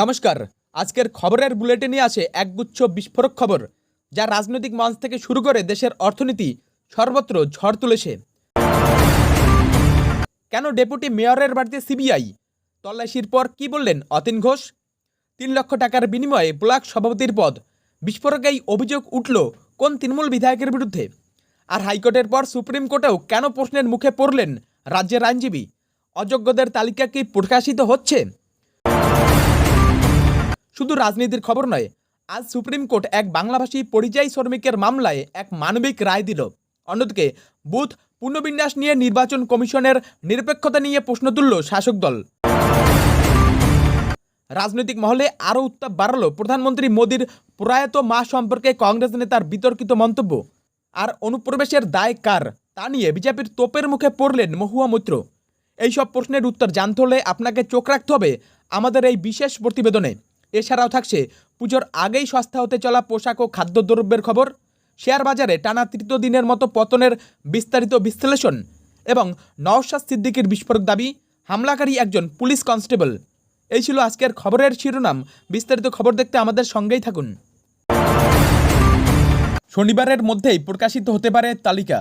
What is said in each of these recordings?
নমস্কার। আজকের খবরের বুলেটিনে আছে একগুচ্ছ বিস্ফোরক খবর, যা রাজনৈতিক মঞ্চ থেকে শুরু করে দেশের অর্থনীতি সর্বত্র ঝড় তুলেছে। কেন ডেপুটি মেয়রের বাড়িতে সিবিআই? তল্লাশির পর কি বললেন অতীন ঘোষ? তিন লক্ষ টাকার বিনিময়ে ব্লক সভাপতির পদ। বিস্ফোরক এই অভিযোগ উঠল কোন তৃণমূল বিধায়কের বিরুদ্ধে? আর হাইকোর্টের পর সুপ্রিম কোর্টেও কেন প্রশ্নের মুখে পড়লেন রাজ্যের আইনজীবী? অযোগ্যদের তালিকা কি প্রকাশিত হচ্ছে? শুধু রাজনীতির খবর নয়, আজ সুপ্রিম কোর্ট এক বাংলাভাষী পরিযায়ী শ্রমিকের মামলায় এক মানবিক রায় দিল। অন্যদিকে, বুথ পুনর্বিন্যাস নিয়ে নির্বাচন কমিশনের নিরপেক্ষতা নিয়ে প্রশ্ন তুলল শাসক দল। রাজনৈতিক মহলে আরও উত্তাপ বাড়ালো প্রধানমন্ত্রী মোদীর প্রয়াত মা সম্পর্কে কংগ্রেস নেতার বিতর্কিত মন্তব্য। আর অনুপ্রবেশের দায় কার, তা নিয়ে বিজেপির তোপের মুখে পড়লেন মহুয়া মৈত্র। এইসব প্রশ্নের উত্তর জানতে হলে আপনাকে চোখ রাখতে হবে আমাদের এই বিশেষ প্রতিবেদনে। এছাড়াও থাকছে পুজোর আগেই সস্তা হতে চলা পোশাক ও খাদ্যদ্রব্যের খবর। শেয়ার বাজারে টানা তৃতীয় দিনের মতো পতনের বিস্তারিত বিশ্লেষণ এবং নওশাদ সিদ্দিকির বিস্ফোরক দাবি, হামলাকারী একজন পুলিশ কনস্টেবল। এই ছিল আজকের খবরের শিরোনাম। বিস্তারিত খবর দেখতে আমাদের সঙ্গেই থাকুন। শনিবারের মধ্যেই প্রকাশিত হতে পারে তালিকা।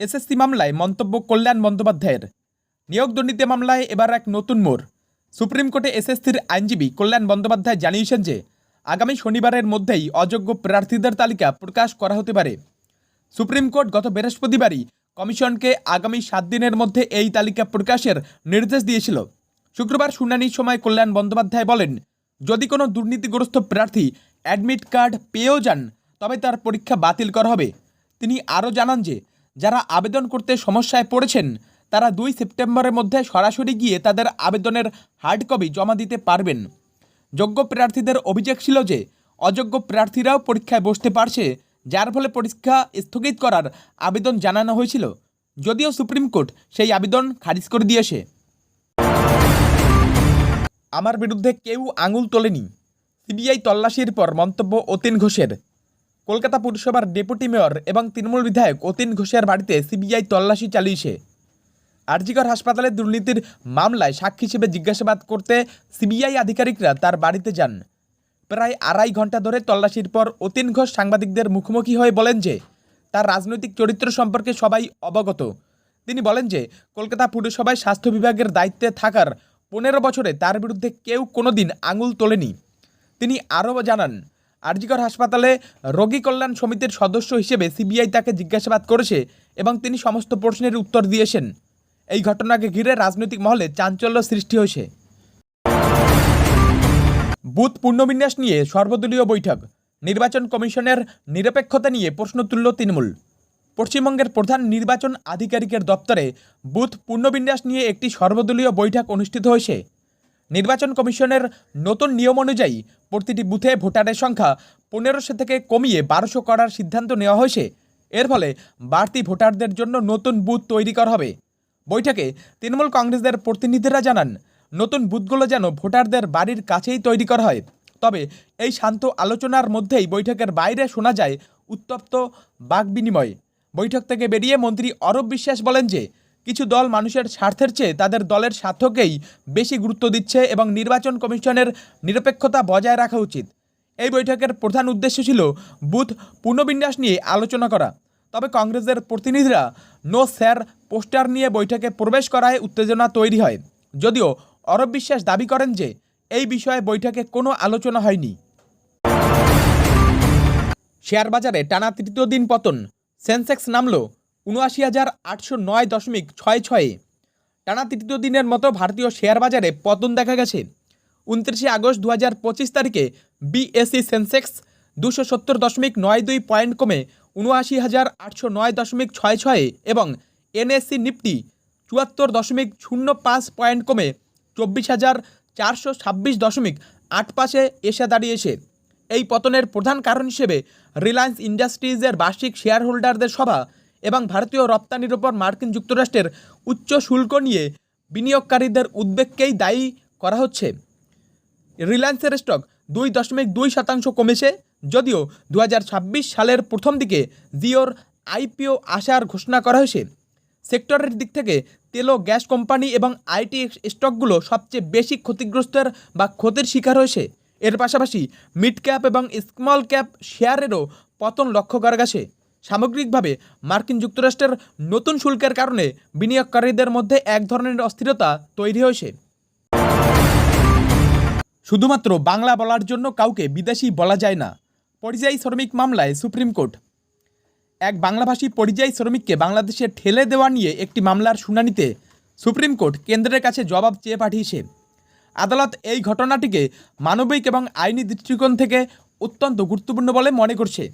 এসএসসি মামলায় মন্তব্য কল্যাণ বন্দ্যোপাধ্যায়ের। নিয়োগ দুর্নীতি মামলায় এবার এক নতুন মোড়। সুপ্রিম কোর্টে এসএসসির আইনজীবী কল্যাণ বন্দ্যোপাধ্যায় জানিয়েছেন যে, আগামী শনিবারের মধ্যেই অযোগ্য প্রার্থীদের তালিকা প্রকাশ করা হতে পারে। সুপ্রিম কোর্ট গত বৃহস্পতিবারই কমিশনকে আগামী সাত দিনের মধ্যে এই তালিকা প্রকাশের নির্দেশ দিয়েছিল। শুক্রবার শুনানির সময় কল্যাণ বন্দ্যোপাধ্যায় বলেন, যদি কোনো দুর্নীতিগ্রস্ত প্রার্থী অ্যাডমিট কার্ড পেয়েও যান, তবে তার পরীক্ষা বাতিল করা হবে। তিনি আরও জানান যে, যারা আবেদন করতে সমস্যায় পড়েছেন তারা দুই সেপ্টেম্বরের মধ্যে সরাসরি গিয়ে তাদের আবেদনের হার্ড কপি জমা দিতে পারবেন। যোগ্য প্রার্থীদের অভিযোগ ছিল যে, অযোগ্য প্রার্থীরাও পরীক্ষায় বসতে পারছে, যার ফলে পরীক্ষা স্থগিত করার আবেদন জানানো হয়েছিল। যদিও সুপ্রিম কোর্ট সেই আবেদন খারিজ করে দিয়েছে। আমার বিরুদ্ধে কেউ আঙুল তোলেনি। সিবিআই তল্লাশির পর মন্তব্য অতীন ঘোষের। কলকাতা পুরসভার ডেপুটি মেয়র এবং তৃণমূল বিধায়ক অতীন ঘোষের বাড়িতে সিবিআই তল্লাশি চালিয়েছে। আরজিকর হাসপাতালে দুর্নীতির মামলায় সাক্ষী হিসেবে জিজ্ঞাসাবাদ করতে সিবিআই আধিকারিকরা তার বাড়িতে যান। প্রায় আড়াই ঘণ্টা ধরে তল্লাশির পর অতীন ঘোষ সাংবাদিকদের মুখোমুখি হয়ে বলেন যে, তার রাজনৈতিক চরিত্র সম্পর্কে সবাই অবগত। তিনি বলেন যে, কলকাতা পুরসভায় স্বাস্থ্য বিভাগের দায়িত্বে থাকার পনেরো বছরে তার বিরুদ্ধে কেউ কোনো দিন আঙুল তোলেনি। তিনি আরও জানান, আরজিকর হাসপাতালে রোগী কল্যাণ সমিতির সদস্য হিসেবে সিবিআই তাকে জিজ্ঞাসাবাদ করেছে এবং তিনি সমস্ত প্রশ্নের উত্তর দিয়েছেন। এই ঘটনাকে ঘিরে রাজনৈতিক মহলে চাঞ্চল্য সৃষ্টি হয়েছে। বুথ পুনর্বিন্যাস নিয়ে সর্বদলীয় বৈঠক। নির্বাচন কমিশনের নিরপেক্ষতা নিয়ে প্রশ্ন তুলল তৃণমূল। পশ্চিমবঙ্গের প্রধান নির্বাচন আধিকারিকের দপ্তরে বুথ পুনর্বিন্যাস নিয়ে একটি সর্বদলীয় বৈঠক অনুষ্ঠিত হয়েছে। নির্বাচন কমিশনের নতুন নিয়ম অনুযায়ী প্রতিটি বুথে ভোটারের সংখ্যা পনেরোশো থেকে কমিয়ে বারোশো করার সিদ্ধান্ত নেওয়া হয়েছে। এর ফলে বাড়তি ভোটারদের জন্য নতুন বুথ তৈরি করা হবে। বৈঠকে তৃণমূল কংগ্রেসদের প্রতিনিধিরা জানান, নতুন বুথগুলো যেন ভোটারদের বাড়ির কাছেই তৈরি করা হয়। তবে এই শান্ত আলোচনার মধ্যেই বৈঠকের বাইরে শোনা যায় উত্তপ্ত বাক বিনিময়। বৈঠক থেকে বেরিয়ে মন্ত্রী অরব বিশ্বাস বলেন যে, কিছু দল মানুষের স্বার্থের চেয়ে তাদের দলের স্বার্থকেই বেশি গুরুত্ব দিচ্ছে এবং নির্বাচন কমিশনের নিরপেক্ষতা বজায় রাখা উচিত। এই বৈঠকের প্রধান উদ্দেশ্য ছিল বুথ পুনর্বিন্যাস নিয়ে আলোচনা করা। তবে কংগ্রেসের প্রতিনিধিরা নো স্যার পোস্টার নিয়ে বৈঠকে প্রবেশ করায় উত্তেজনা তৈরি হয়। যদিও অরব বিশ্বাস দাবি করেন যে এই বিষয়ে বৈঠকে কোনো আলোচনা হয়নি। শেয়ার বাজারে টানা তৃতীয় দিন পতন। সেন্সেক্স নামল উনআশি হাজার আটশো নয় দশমিক ছয় ছয়ে। টানা তৃতীয় দিনের মতো ভারতীয় শেয়ার বাজারে পতন দেখা গেছে। উনত্রিশে আগস্ট দু হাজার পঁচিশ তারিখে বিএসসি সেন্সেক্স দুশো সত্তর দশমিক নয় দুই পয়েন্ট কমে উনআশি হাজার আটশো নয় দশমিক ছয় ছয়ে এবং এনএসসি নিফটি চুয়াত্তর দশমিক শূন্য পাঁচ পয়েন্ট কমে চব্বিশ হাজার চারশো ছাব্বিশ দশমিক আট পাশে এসে দাঁড়িয়েছে। এই পতনের প্রধান কারণ হিসেবে রিলায়েন্স ইন্ডাস্ট্রিজের বার্ষিক শেয়ার হোল্ডারদের সভা এবং ভারতীয় রপ্তানির ওপর মার্কিন যুক্তরাষ্ট্রের উচ্চ শুল্ক নিয়ে বিনিয়োগকারীদের উদ্বেগকেই দায়ী করা হচ্ছে। রিলায়েন্সের স্টক দুই দশমিক দুই শতাংশ কমেছে। যদিও দু হাজার ছাব্বিশ সালের প্রথম দিকে জিওর আইপিও আসার ঘোষণা করা হয়েছে। সেক্টরের দিক থেকে তেল গ্যাস কোম্পানি এবং আইটি স্টকগুলো সবচেয়ে বেশি ক্ষতিগ্রস্তের বা ক্ষতির শিকার হয়েছে। এর পাশাপাশি মিড ক্যাপ এবং স্মল ক্যাপ শেয়ারেরও পতন লক্ষ্য করা গেছে। সামগ্রিকভাবে মার্কিন যুক্তরাষ্ট্রের নতুন শুল্কের কারণে বিনিয়োগকারীদের মধ্যে এক ধরনের অস্থিরতা তৈরি হয়েছে। শুধুমাত্র বাংলা বলার জন্য কাউকে বিদেশি বলা যায় না। পরিযায়ী শ্রমিক মামলায় সুপ্রিম কোর্ট। এক বাংলাভাষী পরিযায়ী শ্রমিককে বাংলাদেশে ঠেলে দেওয়া নিয়ে একটি মামলার শুনানিতে সুপ্রিম কোর্ট কেন্দ্রের কাছে জবাব চেয়ে পাঠিয়েছে। আদালত এই ঘটনাটিকে মানবিক এবং আইনি দৃষ্টিকোণ থেকে অত্যন্ত গুরুত্বপূর্ণ বলে মনে করছে।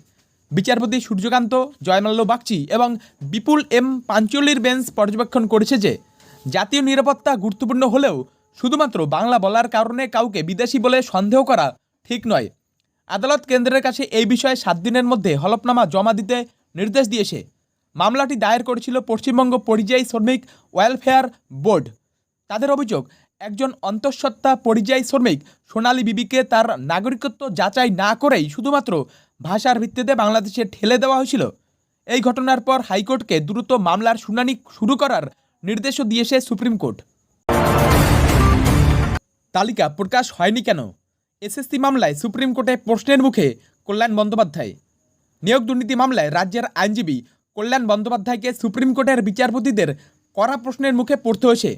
বিচারপতি সূর্যকান্ত, জয়মাল্য বাগচি এবং বিপুল এম পাঞ্চলির বেঞ্চ পর্যবেক্ষণ করেছে যে, জাতীয় নিরাপত্তা গুরুত্বপূর্ণ হলেও শুধুমাত্র বাংলা বলার কারণে কাউকে বিদেশি বলে সন্দেহ করা ঠিক নয়। আদালত কেন্দ্রের কাছে এই বিষয়ে সাত দিনের মধ্যে হলফনামা জমা দিতে নির্দেশ দিয়েছে। মামলাটি দায়ের করেছিল পশ্চিমবঙ্গ পরিযায়ী শ্রমিক ওয়েলফেয়ার বোর্ড। তাদের অভিযোগ, একজন অন্তঃসত্ত্বা পরিযায়ী শ্রমিক সোনালী বিবিকে তার নাগরিকত্ব যাচাই না করেই শুধুমাত্র ভাষার ভিত্তিতে বাংলাদেশে ঠেলে দেওয়া হয়েছিল। এই ঘটনার পর হাইকোর্টকে দ্রুত মামলার শুনানি শুরু করার নির্দেশও দিয়েছে সুপ্রিম কোর্ট। তালিকা প্রকাশ হয়নি কেন? এসএসসি মামলায় সুপ্রিম কোর্টে প্রশ্নের মুখে কল্যাণ বন্দ্যোপাধ্যায়। নিয়োগ দুর্নীতি মামলায় রাজ্যের আইনজীবী কল্যাণ বন্দ্যোপাধ্যায়কে সুপ্রিম কোর্টের বিচারপতিদের কড়া প্রশ্নের মুখে পড়তে হয়েছে।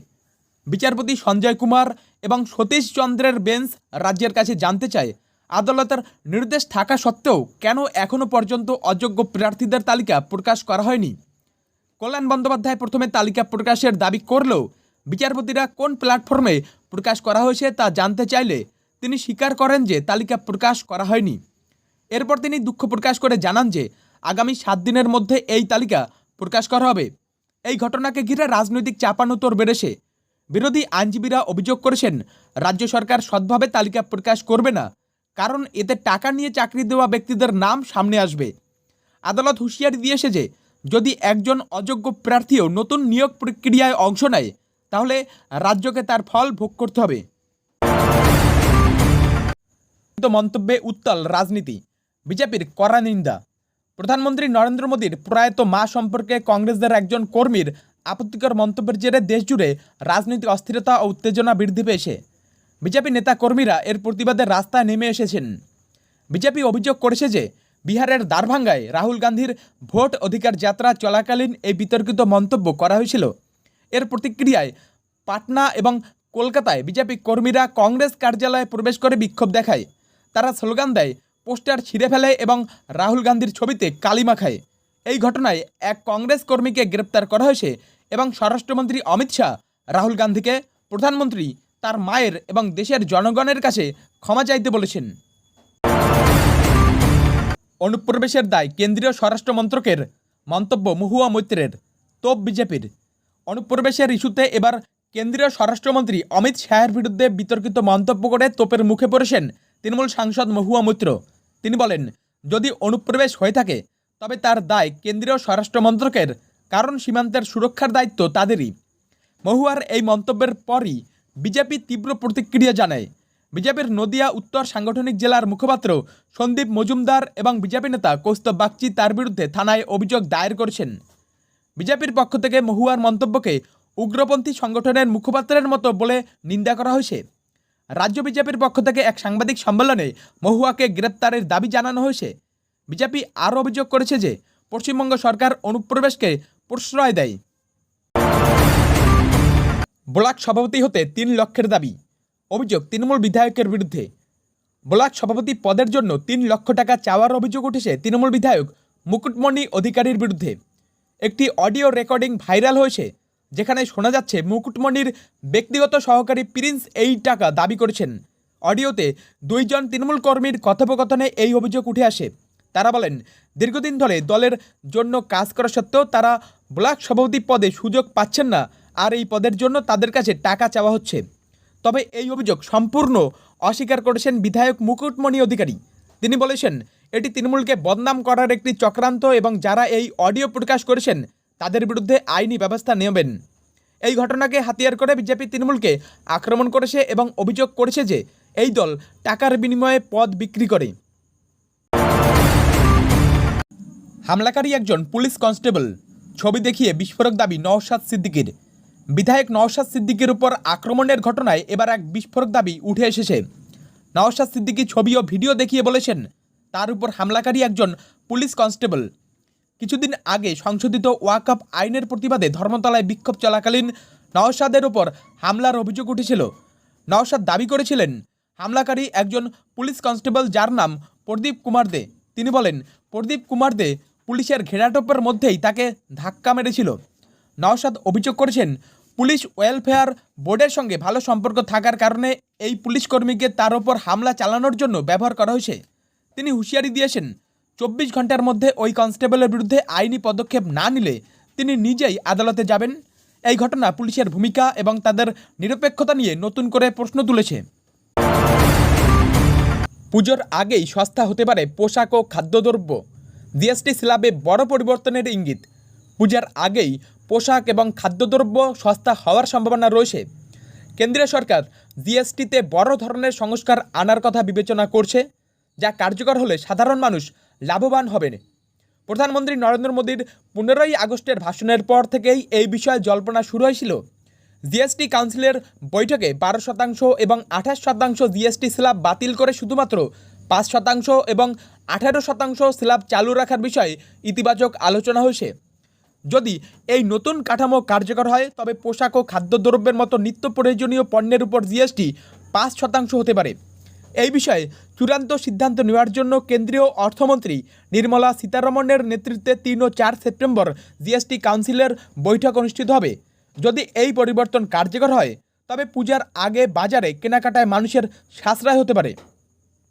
বিচারপতি সঞ্জয় কুমার এবং সতীশ চন্দ্রের বেঞ্চ রাজ্যের কাছে জানতে চায়, আদালতের নির্দেশ থাকা সত্ত্বেও কেন এখনও পর্যন্ত অযোগ্য প্রার্থীদের তালিকা প্রকাশ করা হয়নি? কল্যাণ বন্দ্যোপাধ্যায় প্রথমে তালিকা প্রকাশের দাবি করলেও বিচারপতিরা কোন প্ল্যাটফর্মে প্রকাশ করা হয়েছে তা জানতে চাইলে তিনি স্বীকার করেন যে তালিকা প্রকাশ করা হয়নি। এরপর তিনি দুঃখ প্রকাশ করে জানান যে আগামী সাত দিনের মধ্যে এই তালিকা প্রকাশ করা হবে। এই ঘটনাকে ঘিরে রাজনৈতিক চাপানোতর বেড়েছে। বিরোধী আইনজীবীরা অভিযোগ করেছেন, রাজ্য সরকার সৎভাবে তালিকা প্রকাশ করবে না, কারণ এতে টাকা নিয়ে চাকরি দেওয়া ব্যক্তিদের নাম সামনে আসবে। আদালত হুঁশিয়ারি দিয়েছে যে যদি একজন অযোগ্য প্রার্থীও নতুন নিয়োগ প্রক্রিয়ায় অংশ নেয়, তাহলে রাজ্যকে তার ফল ভোগ করতে হবে। মন্তব্যে উত্তাল রাজনীতি, বিজেপির কড়া নিন্দা। প্রধানমন্ত্রী নরেন্দ্র মোদীর প্রয়াত মা সম্পর্কে কংগ্রেসদের একজন কর্মীর আপত্তিকর মন্তব্যের জেরে দেশজুড়ে রাজনৈতিক অস্থিরতা ও উত্তেজনা বৃদ্ধি পেয়েছে। বিজেপি নেতা কর্মীরা এর প্রতিবাদে রাস্তায় নেমে এসেছেন। বিজেপি অভিযোগ করেছে যে, বিহারের দারভাঙ্গায় রাহুল গান্ধীর ভোট অধিকার যাত্রা চলাকালীন এই বিতর্কিত মন্তব্য করা হয়েছিল। এর প্রতিক্রিয়ায় পাটনা এবং কলকাতায় বিজেপি কর্মীরা কংগ্রেস কার্যালয়ে প্রবেশ করে বিক্ষোভ দেখায়। তারা স্লোগান দেয়, পোস্টার ছিঁড়ে ফেলে এবং রাহুল গান্ধীর ছবিতে কালিমা খায় এই ঘটনায় এক কংগ্রেস কর্মীকে গ্রেপ্তার করা হয়েছে এবং স্বরাষ্ট্রমন্ত্রী অমিত শাহ, রাহুল গান্ধীকে প্রধানমন্ত্রী, তার মায়ের এবং দেশের জনগণের কাছে ক্ষমা চাইতে বলেছেন। অনুপ্রবেশের দায় কেন্দ্রীয় স্বরাষ্ট্র মন্ত্রকের মন্তব্য মহুয়া মৈত্রের, তোপ বিজেপির। অনুপ্রবেশের ইস্যুতে এবার কেন্দ্রীয় স্বরাষ্ট্রমন্ত্রী অমিত শাহের বিরুদ্ধে বিতর্কিত মন্তব্য করে তোপের মুখে পড়েছেন তৃণমূল সাংসদ মহুয়া মৈত্র। তিনি বলেন, যদি অনুপ্রবেশ হয়ে থাকে, তবে তার দায় কেন্দ্রীয় স্বরাষ্ট্র মন্ত্রকের কারণ সীমান্তের সুরক্ষার দায়িত্ব তাদেরই। মহুয়ার এই মন্তব্যের পরই বিজেপি তীব্র প্রতিক্রিয়া জানায়। বিজেপির নদিয়া উত্তর সাংগঠনিক জেলার মুখপাত্র সন্দীপ মজুমদার এবং বিজেপি নেতা কৌস্তব বাগচি তার বিরুদ্ধে থানায় অভিযোগ দায়ের করেছেন। বিজেপির পক্ষ থেকে মহুয়ার মন্তব্যকে উগ্রপন্থী সংগঠনের মুখপাত্রের মতো বলে নিন্দা করা হয়েছে। রাজ্য বিজেপির পক্ষ থেকে এক সাংবাদিক সম্মেলনে মহুয়াকে গ্রেপ্তারের দাবি জানানো হয়েছে। বিজেপি আরও অভিযোগ করেছে যে পশ্চিমবঙ্গ সরকার অনুপ্রবেশকে প্রশ্রয় দেয়। ব্লক সভাপতি হতে তিন লক্ষের দাবি। অভিযোগ তৃণমূল বিধায়কের বিরুদ্ধে। ব্লক সভাপতি পদের জন্য তিন লক্ষ টাকা চাওয়ার অভিযোগ উঠেছে তৃণমূল বিধায়ক মুকুটমণি অধিকারীর বিরুদ্ধে। একটি অডিও রেকর্ডিং ভাইরাল হয়েছে। যেখানে শোনা যাচ্ছে মুকুটমণির ব্যক্তিগত সহকারী প্রিন্স এই টাকা দাবি করেছেন। অডিওতে দুইজন তৃণমূল কর্মীর কথোপকথনে এই অভিযোগ উঠে আসে। তারা বলেন, দীর্ঘদিন ধরে দলের জন্য কাজ করা সত্ত্বেও তারা ব্লক সভাপতি পদে সুযোগ পাচ্ছেন না আর এই পদের জন্য তাদের কাছে টাকা চাওয়া হচ্ছে। তবে এই অভিযোগ সম্পূর্ণ অস্বীকার করেছেন বিধায়ক মুকুটমণি অধিকারী। তিনি বলেছেন, এটি তৃণমূলকে বদনাম করার একটি চক্রান্ত এবং যারা এই অডিও প্রকাশ করেছেন তাদের বিরুদ্ধে আইনি ব্যবস্থা নেবেন। এই ঘটনাকে হাতিয়ার করে বিজেপি তৃণমূলকে আক্রমণ করেছে এবং অভিযোগ করেছে যে এই দল টাকার বিনিময়ে পদ বিক্রি করে। হামলাকারী একজন পুলিশ কনস্টেবল ছবি দেখিয়ে বিস্ফোরক দাবি নওশাদ সিদ্দিকির। বিধায়ক নওশাদ সিদ্দিকির উপর আক্রমণের ঘটনায় এবার এক বিস্ফোরক দাবি উঠে এসেছে। নওশাদ সিদ্দিকি ছবি ও ভিডিও দেখিয়ে বলেছেন, তার উপর হামলাকারী একজন পুলিশ কনস্টেবল কিছুদিন আগে সংশোধিত ওয়াকআপ আইনের প্রতিবাদে ধর্মতলায় বিক্ষোভ চলাকালীন নওশাদের ওপর হামলার অভিযোগ উঠেছিল। নওশাদ দাবি করেছিলেন, হামলাকারী একজন পুলিশ কনস্টেবল যার নাম প্রদীপ কুমার দে। তিনি বলেন, প্রদীপ কুমার দে পুলিশের ঘেরাটোপের মধ্যেই তাকে ধাক্কা মেরেছিল। নওশাদ অভিযোগ করেছেন, পুলিশ ওয়েলফেয়ার বোর্ডের সঙ্গে ভালো সম্পর্ক থাকার কারণে এই পুলিশ কর্মীকে তার ওপর হামলা চালানোর জন্য ব্যবহার করা হয়েছে। তিনি হুঁশিয়ারি দিয়েছেন চব্বিশ ঘণ্টার মধ্যে ওই কনস্টেবলের বিরুদ্ধে আইনি পদক্ষেপ না নিলে তিনি নিজেই আদালতে যাবেন। এই ঘটনা পুলিশের ভূমিকা এবং তাদের নিরপেক্ষতা নিয়ে নতুন করে প্রশ্ন তুলেছে। পুজোর আগেই সস্তা হতে পারে পোশাক ও খাদ্যদ্রব্য। জিএসটি স্ল্যাবে বড় পরিবর্তনের ইঙ্গিত। পূজার আগেই পোশাক এবং খাদ্যদ্রব্য সস্তা হওয়ার সম্ভাবনা রয়েছে। কেন্দ্রীয় সরকার জিএসটিতে বড় ধরনের সংস্কার আনার কথা বিবেচনা করছে, যা কার্যকর হলে সাধারণ মানুষ লাভবান হবেন। প্রধানমন্ত্রী নরেন্দ্র মোদীর পনেরোই আগস্টের ভাষণের পর থেকেই এই বিষয়ে জল্পনা শুরু হয়েছিল। জিএসটি কাউন্সিলের বৈঠকে বারো শতাংশ এবং আঠাশ শতাংশ জিএসটি স্ল্যাব বাতিল করে শুধুমাত্র পাঁচ শতাংশ এবং আঠারো শতাংশ স্ল্যাব চালু রাখার বিষয়ে ইতিবাচক আলোচনা হয়েছে। যদি এই নতুন কাঠামো কার্যকর হয়, তবে পোশাক ও খাদ্যদ্রব্যের মতো নিত্য প্রয়োজনীয় পণ্যের উপর জিএসটি পাঁচ শতাংশ হতে পারে। এই বিষয়ে চূড়ান্ত সিদ্ধান্ত নেওয়ার জন্য কেন্দ্রীয় অর্থমন্ত্রী নির্মলা সীতারমণের নেতৃত্বে তিন ও চার সেপ্টেম্বর জিএসটি কাউন্সিলের বৈঠক অনুষ্ঠিত হবে। যদি এই পরিবর্তন কার্যকর হয়, তবে পূজার আগে বাজারে কেনাকাটায় মানুষের সাশ্রয় হতে পারে।